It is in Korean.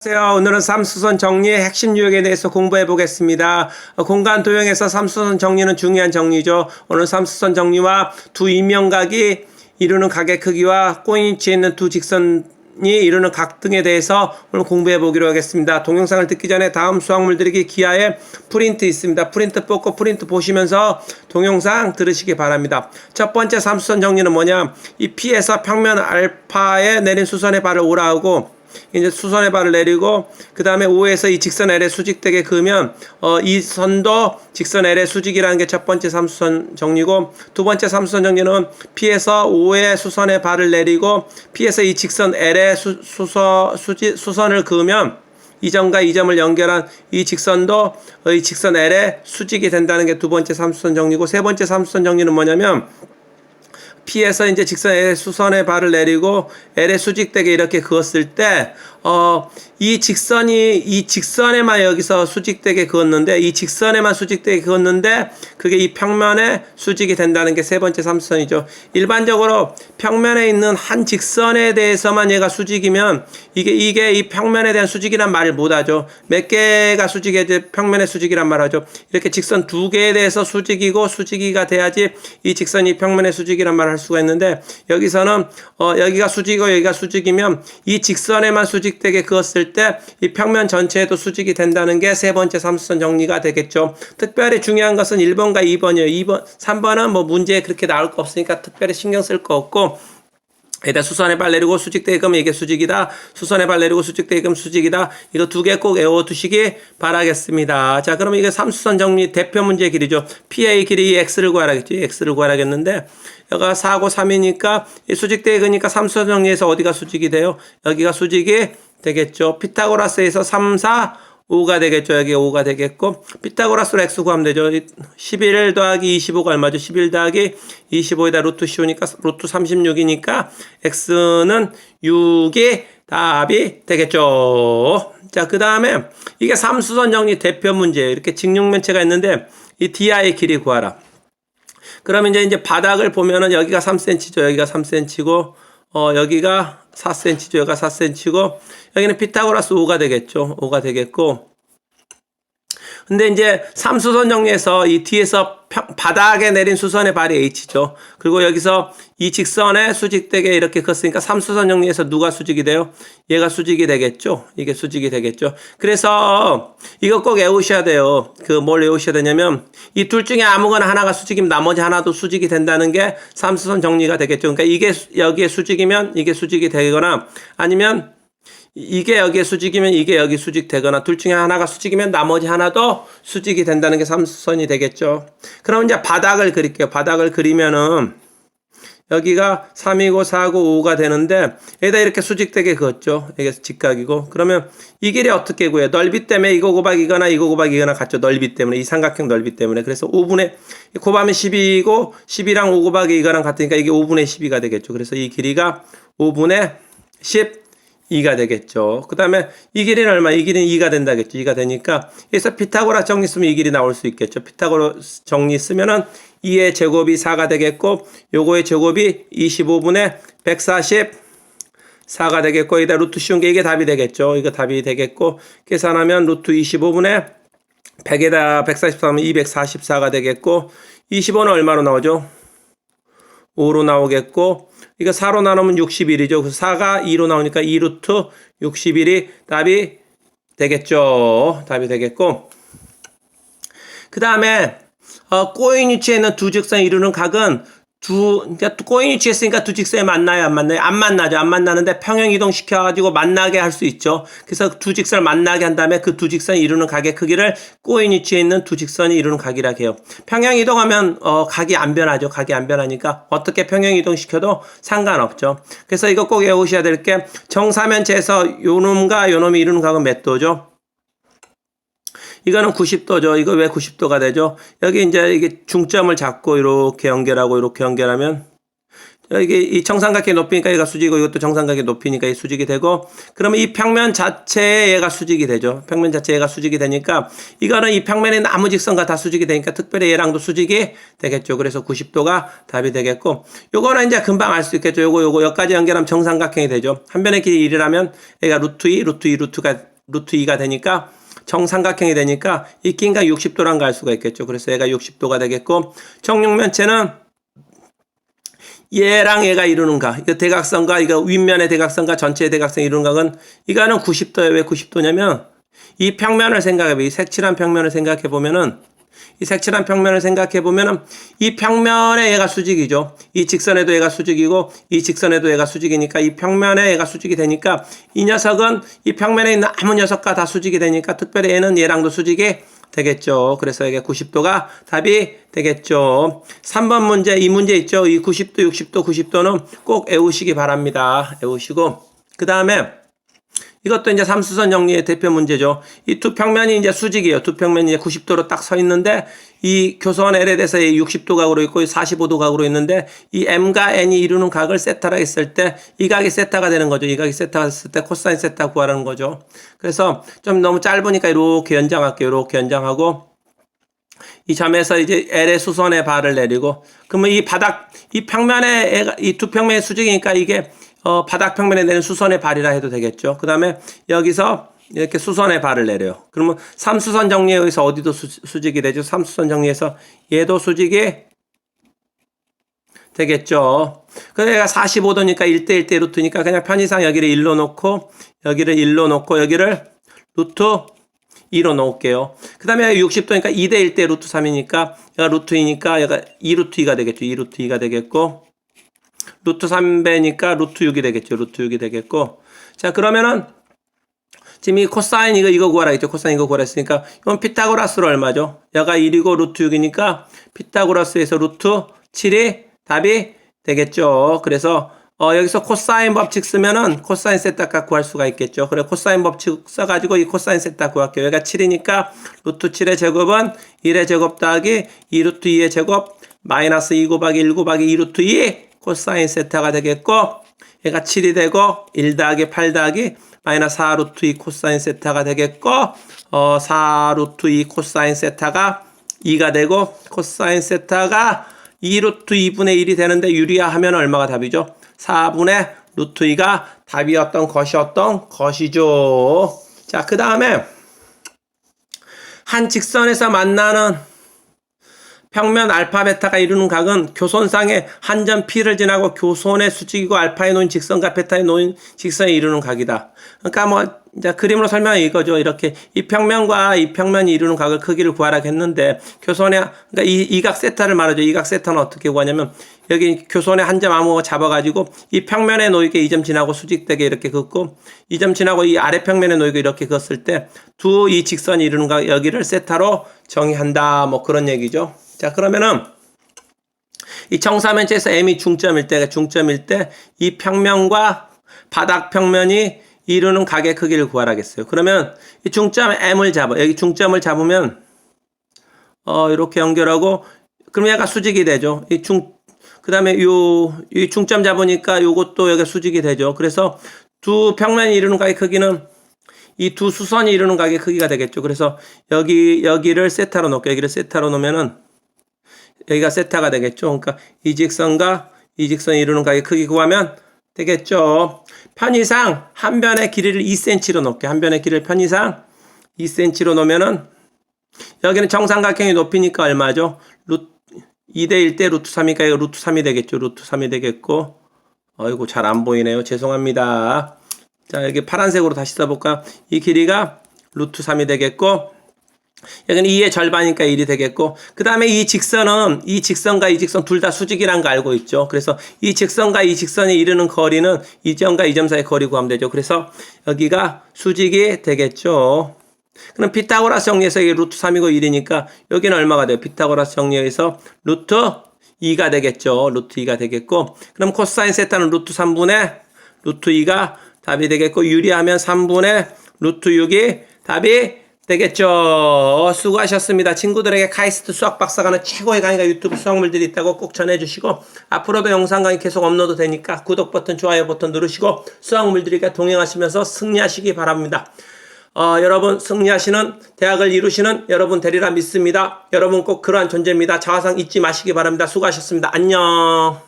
안녕하세요. 오늘은 삼수선 정리의 핵심 유형에 대해서 공부해 보겠습니다. 어, 공간 도형에서 삼수선 정리는 중요한 정리죠. 오늘 삼수선 정리와 두 인명각이 이루는 각의 크기와 꼬인 위치에 있는 두 직선이 이루는 각 등에 대해서 오늘 공부해 보기로 하겠습니다. 동영상을 듣기 전에 다음 수학물 들이기 기하에 프린트 있습니다. 프린트 뽑고 프린트 보시면서 동영상 들으시기 바랍니다. 첫 번째 삼수선 정리는 뭐냐? 이 P에서 평면 알파에 내린 수선의 발을 오라하고 이제 수선의 발을 내리고 그 다음에 O에서 이 직선 L에 수직되게 그으면 어, 이 선도 직선 L의 수직이라는 게 첫 번째 삼수선 정리고 두 번째 삼수선 정리는 P에서 O의 수선의 발을 내리고 P에서 이 직선 L의 수, 수서, 수지, 수선을 그으면 이 점과 이 점을 연결한 이 직선도 어, 이 직선 L의 수직이 된다는 게 두 번째 삼수선 정리고 세 번째 삼수선 정리는 뭐냐면 P에서 이제 직선 L의 수선의 발을 내리고 L의 수직되게 이렇게 그었을 때, 어, 이 직선이, 이 직선에만 여기서 수직되게 그었는데, 이 직선에만 수직되게 그었는데, 그게 이 평면에 수직이 된다는 게 세 번째 삼수선이죠. 일반적으로 평면에 있는 한 직선에 대해서만 얘가 수직이면, 이게, 이게 이 평면에 대한 수직이란 말을 못 하죠. 몇 개가 수직에 평면의 수직이란 말 하죠. 이렇게 직선 두 개에 대해서 수직이고 수직이가 돼야지 이 직선이 평면의 수직이란 말을 할 수가 있는데 여기서는 어 여기가 수직이고 여기가 수직이면 이 직선에만 수직되게 그었을 때 이 평면 전체에도 수직이 된다는 게 세 번째 삼수선 정리가 되겠죠. 특별히 중요한 것은 1번과 2번이에요. 2번, 3번은 뭐 문제에 그렇게 나올 거 없으니까 특별히 신경 쓸 거 없고 에다 수선의 발 내리고 수직되게 그면 이게 수직이다. 수선의 발 내리고 수직되게 그면 수직이다. 이거 두 개 꼭 외워두시기 바라겠습니다. 자, 그러면 이게 삼수선 정리 대표 문제 길이죠. PA 길이 X를 구하라겠죠. X를 구하라겠는데 여기가 4고 3이니까 이 수직되게 그니까 삼수선 정리에서 어디가 수직이 돼요? 여기가 수직이 되겠죠. 피타고라스에서 3, 4, 5가 되겠죠. 여기 5가 되겠고 피타고라스로 x 구하면 되죠. 11 더하기 25가 얼마죠? 11 더하기 25에다 루트 씌우니까 루트 36이니까 x는 6이 답이 되겠죠. 자, 그 다음에 이게 삼수선 정리 대표 문제예요. 이렇게 직육면체가 있는데 이 di의 길이 구하라. 그러면 이제 이제 바닥을 보면은 여기가 3cm죠. 여기가 3cm고 어 여기가 4cm죠. 여기가 4cm고 여기는 피타고라스 5가 되겠죠. 5가 되겠고 근데 이제 삼수선 정리에서 이 뒤에서 평, 바닥에 내린 수선의 발이 H죠. 그리고 여기서 이 직선에 수직되게 이렇게 컸으니까 삼수선 정리에서 누가 수직이 돼요? 얘가 수직이 되겠죠. 이게 수직이 되겠죠. 그래서 이거 꼭 외우셔야 돼요. 그 뭘 외우셔야 되냐면 이 둘 중에 아무거나 하나가 수직이면 나머지 하나도 수직이 된다는 게 삼수선 정리가 되겠죠. 그러니까 이게 여기에 수직이면 이게 수직이 되거나 아니면 이게 여기에 수직이면 이게 여기 수직 되거나 둘 중에 하나가 수직이면 나머지 하나도 수직이 된다는 게 삼수선이 되겠죠. 그럼 이제 바닥을 그릴게요. 바닥을 그리면은 여기가 3이고 4고 5가 되는데 여기다 이렇게 수직되게 그었죠. 이게 직각이고 그러면 이 길이 어떻게 구해요? 넓이 때문에 이거 곱하기거나 이거 곱하기거나 같죠. 넓이 때문에 이 삼각형 넓이 때문에 그래서 5분의 곱하면 12이고 10이랑 5 곱하기 이거랑 같으니까 이게 5분의 12가 되겠죠. 그래서 이 길이가 5분의 10 2가 되겠죠. 그 다음에 이 길이는 얼마? 이 길이는 2가 된다겠죠. 2가 되니까 여기서 피타고라 정리 쓰면 이 길이 나올 수 있겠죠. 피타고라 정리 쓰면은 2의 제곱이 4가 되겠고 요거의 제곱이 25분의 144가 되겠고 여기다 루트 씌운 게 이게 답이 되겠죠. 이거 답이 되겠고 계산하면 루트 25분의 100에다 144하면 244가 되겠고 25는 얼마로 나오죠? 5로 나오겠고 이거 4로 나누면 61이죠. 그래서 4가 2로 나오니까 2루트 61이 답이 되겠죠. 답이 되겠고 그 다음에 어, 꼬인 위치에 있는 두 직선이 이루는 각은 두, 그러니까 꼬인 위치에 있으니까 두 직선이 만나요, 안 만나요? 안 만나죠. 안 만나는데 평행 이동 시켜가지고 만나게 할 수 있죠. 그래서 두 직선을 만나게 한 다음에 그 두 직선이 이루는 각의 크기를 꼬인 위치에 있는 두 직선이 이루는 각이라 해요. 평행 이동하면, 어, 각이 안 변하죠. 각이 안 변하니까 어떻게 평행 이동 시켜도 상관없죠. 그래서 이거 꼭 외우셔야 될 게 정사면체에서 요 놈과 요 놈이 이루는 각은 몇 도죠? 이거는 90도죠. 이거 왜 90도가 되죠? 여기 이제 이게 중점을 잡고 이렇게 연결하고 이렇게 연결하면 여기 이 정삼각형 높이니까 얘가 수직이고 이것도 정삼각형 높이니까 이 수직이 되고 그러면 이 평면 자체에 얘가 수직이 되죠. 평면 자체에 얘가 수직이 되니까 이거는 이 평면의 나무 직선과 다 수직이 되니까 특별히 얘랑도 수직이 되겠죠. 그래서 90도가 답이 되겠고 요거는 이제 금방 알 수 있겠죠. 요거 요거 여기까지 연결하면 정삼각형이 되죠. 한 변의 길이 1이라면 얘가 루트 2, 루트 2, 루트가 루트 2가 되니까 정삼각형이 되니까 이 긴가 60도란 거알 수가 있겠죠. 그래서 얘가 60도가 되겠고 정육면체는 얘랑 얘가 이루는 각, 이거 대각선과 이거 윗면의 대각선과 전체의 대각선이 이루는 각은 이거는 90도예요. 왜 90도냐면 이 평면을 생각해 봐. 이 색칠한 평면을 생각해 보면은 이 색칠한 평면을 생각해 보면은 이 평면에 얘가 수직이죠. 이 직선에도 얘가 수직이고 이 직선에도 얘가 수직이니까 이 평면에 얘가 수직이 되니까 이 녀석은 이 평면에 있는 아무 녀석과 다 수직이 되니까 특별히 얘는 얘랑도 수직이 되겠죠. 그래서 이게 90도가 답이 되겠죠. 3번 문제, 이 문제 있죠. 이 90도, 60도, 90도는 꼭 외우시기 바랍니다. 외우시고. 그 다음에 이것도 이제 삼수선 정리의 대표 문제죠. 이두 평면이 이제 수직이에요. 두 평면이 이제 90도로 딱 서 있는데 이 교선 L에 대해서 이 60도 각으로 있고 45도 각으로 있는데 이 M과 N이 이루는 각을 세타라 했을 때 이 각이 세타가 되는 거죠. 이 각이 세타가 됐을 때 코사인 세타 구하라는 거죠. 그래서 좀 너무 짧으니까 이렇게 연장할게요. 이렇게 연장하고 이 점에서 이제 L의 수선의 발을 내리고 그러면 이 바닥 이 평면에 이 두 평면의 수직이니까 이게 어, 바닥 평면에 내는 수선의 발이라 해도 되겠죠. 그 다음에 여기서 이렇게 수선의 발을 내려요. 그러면 삼수선 정리에 의해서 어디도 수, 수직이 되죠. 삼수선 정리에서 얘도 수직이 되겠죠. 그래서 얘가 45도니까 1대 1대 루트니까 그냥 편의상 여기를 1로 놓고 여기를 1로 놓고 여기를 루트 2로 놓을게요. 그 다음에 60도니까 2대 1대 루트 3이니까 얘가 루트 2니까 얘가 2루트 2가 되겠죠. 2루트 2가 되겠고 루트 3배니까 루트 6이 되겠죠. 루트 6이 되겠고. 자, 그러면은 지금 이 코사인 이거 이거 구하라 했죠. 코사인 이거 구하라 했으니까 이건 피타고라스로 얼마죠? 여가 1이고 루트 6이니까 피타고라스에서 루트 7이 답이 되겠죠. 그래서 어, 여기서 코사인 법칙 쓰면은 코사인 세타 값 구할 수가 있겠죠. 그래 코사인 법칙 써가지고 이 코사인 세타 구할게요. 여기가 7이니까 루트 7의 제곱은 1의 제곱 더하기 2 루트 2의 제곱 마이너스 2 곱하기 1 곱하기 2 루트 2 코사인 세타가 되겠고 얘가 7이 되고 1 더하기 8 더하기 마이너스 4 루트 2 코사인 세타가 되겠고 어, 4 루트 2 코사인 세타가 2가 되고 코사인 세타가 2 루트 2분의 1이 되는데 유리화하면 얼마가 답이죠? 4분의 루트 2가 답이었던 것이었던 것이죠. 자, 그 다음에 한 직선에서 만나는 평면 알파 베타가 이루는 각은 교선상의 한 점 P를 지나고 교선의 수직이고 알파에 놓인 직선과 베타에 놓인 직선에 이루는 각이다. 그러니까 뭐 이제 그림으로 설명해 이거죠. 이렇게 이 평면과 이 평면이 이루는 각을 크기를 구하라 했는데 교선의 그러니까 이 이각 세타를 말하죠. 이각 세타는 어떻게 구하냐면 여기 교선의 한 점 아무 잡아가지고 이 평면에 놓이게 이 점 지나고 수직되게 이렇게 긋고 이 점 지나고 이 아래 평면에 놓이고 이렇게 긋을 때 두 이 직선이 이루는 각 여기를 세타로 정의한다. 뭐 그런 얘기죠. 자, 그러면은 이 정사면체에서 m이 중점일 때, 중점일 때 이 평면과 바닥 평면이 이루는 각의 크기를 구하라겠어요. 그러면 이 중점 m을 잡아. 여기 중점을 잡으면 어, 이렇게 연결하고 그럼 얘가 수직이 되죠. 이 중, 그 다음에 요, 이 중점 잡으니까 요것도 여기 수직이 되죠. 그래서 두 평면이 이루는 각의 크기는 이 두 수선이 이루는 각의 크기가 되겠죠. 그래서 여기, 여기를 세타로 놓고 여기를 세타로 놓으면은 여기가 세타가 되겠죠. 그러니까 이 직선과 이 직선이 이루는 각의 크기 구하면 되겠죠. 편의상 한 변의 길이를 2cm로 놓게 한 변의 길이를 편의상 2cm로 놓으면은 여기는 정삼각형의 높이니까 얼마죠? 루트 2대 1대 루트 3이니까 이거 루트 3이 되겠죠. 루트 3이 되겠고 어이구 잘 안 보이네요. 죄송합니다. 자 여기 파란색으로 다시 써볼까? 이 길이가 루트 3이 되겠고 여기는 2의 절반이니까 1이 되겠고 그 다음에 이 직선은 이 직선과 이 직선 둘 다 수직이란 거 알고 있죠. 그래서 이 직선과 이 직선이 이르는 거리는 이 점과 이점 사이의 거리 구하면 되죠. 그래서 여기가 수직이 되겠죠. 그럼 피타고라스 정리에서 이게 루트 3이고 1이니까 여기는 얼마가 돼요? 피타고라스 정리에서 루트 2가 되겠죠. 루트 2가 되겠고 그럼 코사인 세타는 루트 3분의 루트 2가 답이 되겠고 유리하면 3분의 루트 6이 답이 되겠죠. 수고하셨습니다. 친구들에게 카이스트 수학 박사가는 최고의 강의가 유튜브 수학물들이 있다고 꼭 전해주시고 앞으로도 영상 강의 계속 업로드 되니까 구독 버튼, 좋아요 버튼 누르시고 수학물들과 동행하시면서 승리하시기 바랍니다. 어, 여러분 승리하시는 대학을 이루시는 여러분 되리라 믿습니다. 여러분 꼭 그러한 존재입니다. 자화상 잊지 마시기 바랍니다. 수고하셨습니다. 안녕.